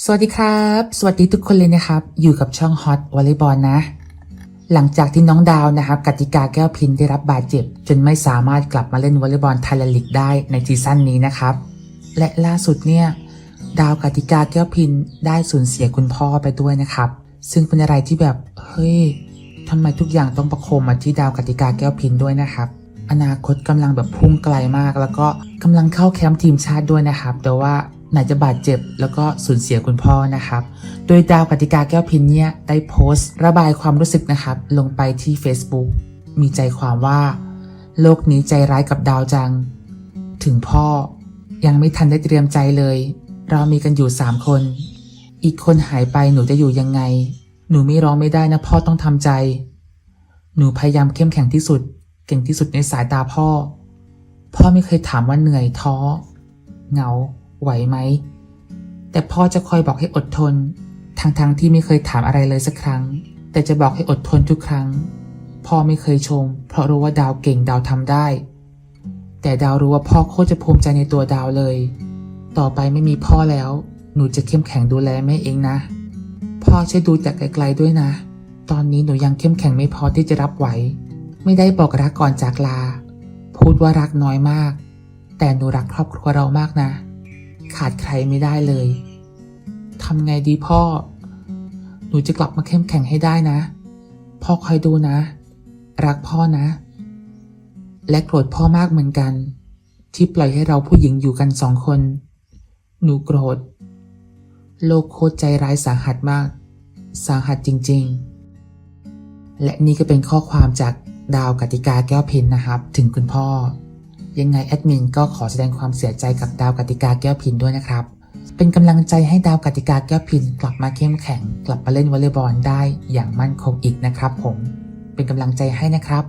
สวัสดีครับ สวัสดีทุกคนเลยนะครับ อยู่กับช่องฮอตวอลเลย์บอลนะ หลังจากที่น้องดาวนะครับกติกาแก้วพินได้รับบาดเจ็บ จนไม่สามารถกลับมาเล่นวอลเลย์บอลไทยลลีกได้ในซีซั่นนี้นะครับ และล่าสุดเนี่ยดาวกติกาแก้วพินได้สูญเสียคุณพ่อไปด้วยนะครับ ซึ่งเป็นอะไรที่แบบเฮ้ยทำไมทุกอย่างต้องประโคมมาที่ดาวกติกาแก้วพินด้วยนะครับ อนาคตกำลังแบบพุ่งไกลมาก แล้วก็กำลังเข้าแคมป์ทีมชาติด้วยนะครับ แต่ว่า ไหนจะบาดเจ็บแล้วก็สูญเสียคุณพ่อนะครับ โดยดาวกติกาแก้วพินเนี่ยได้โพสต์ ระบายความรู้สึกนะครับ ลงไปที่ Facebook มีใจความว่า โลกนี้ใจร้ายกับดาวจัง ถึงพ่อยังไม่ทันได้เตรียมใจเลย เรามีกันอยู่สามคน อีกคนหายไปหนูจะอยู่ยังไง หนูไม่ร้องไม่ได้นะพ่อต้องทำใจ หนูพยายามเข้มแข็งที่สุด เก่งที่สุดในสายตาพ่อ พ่อไม่เคยถามว่าเหนื่อยท้อ เหงา ไหวไหม แต่พ่อจะคอยบอกให้อดทน ทั้งๆทที่ไม่เคยถามอะไรเลยสักครั้ง แต่จะบอกให้อดทนทุกครั้ง พ่อไม่เคยชม เพราะรู้ว่าดาวเก่งดาวทำได้ แต่ดาวรู้ว่าพ่อโคตรจะภูมิใจในตัวดาวเลย ต่อไปไม่มีพ่อแล้ว หนูจะเข้มแข็งดูแลแม่เองนะ พ่อช่วยดูจากไกลๆด้วยนะ ตอนนี้หนูยังเข้มแข็งไม่พอที่จะรับไหว ไม่ได้บอกรักก่อนจากลา พูดว่ารักน้อยมาก แต่หนูรักครอบครัวเรามากนะ ขาดใครไม่ได้เลยทำไงดีพ่อ หนูจะกลับมาเข้มแข็งให้ได้นะ พ่อคอยดูนะ รักพ่อนะ และโกรธพ่อมากเหมือนกัน ที่ปล่อยให้เราผู้หญิงอยู่กันสองคน หนูโกรธ โลกโคตรใจร้ายสาหัสมาก สาหัสจริง ๆ และนี่ก็เป็นข้อความจากดาวกติกาแก้วเพนนะครับ ถึงคุณพ่อ ยังไงแอดมินก็ขอแสดงความเสียใจกับดาวกติกาแก้วพินด้วยนะครับ เป็นกำลังใจให้ดาวกติกาแก้วพินกลับมาเข้มแข็ง กลับมาเล่นวอลเลย์บอลได้อย่างมั่นคงอีกนะครับผม เป็นกำลังใจให้นะครับ